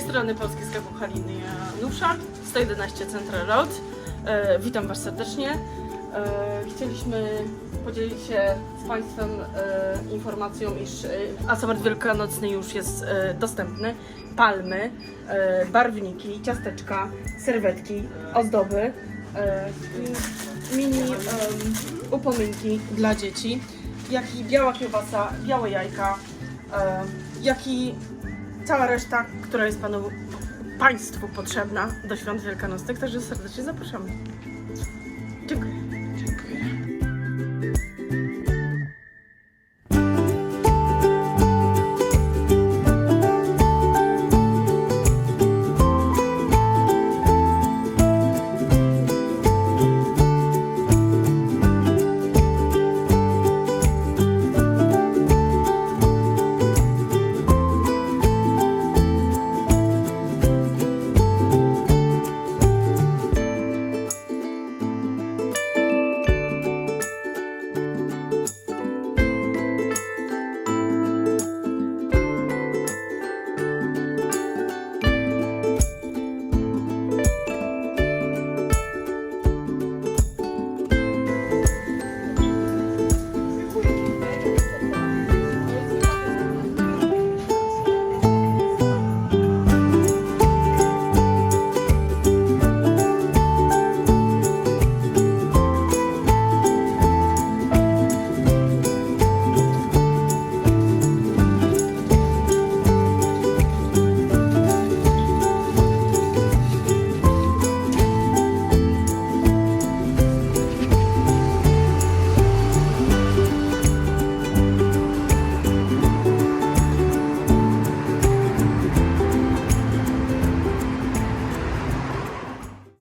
strony Polski Sklepu Haliny Janusza, 111 Central Road. E, witam Was serdecznie. E, chcieliśmy podzielić się z Państwem e, informacją, iż e, asortyment wielkanocny już jest e, dostępny. Palmy, e, barwniki, ciasteczka, serwetki, ozdoby, e, mini em, upominki dla dzieci, jak i biała kiełbasa, białe jajka, e, jak i cała reszta, która jest panu, Państwu potrzebna do świąt wielkanocnych, także serdecznie zapraszamy. Dziękuję.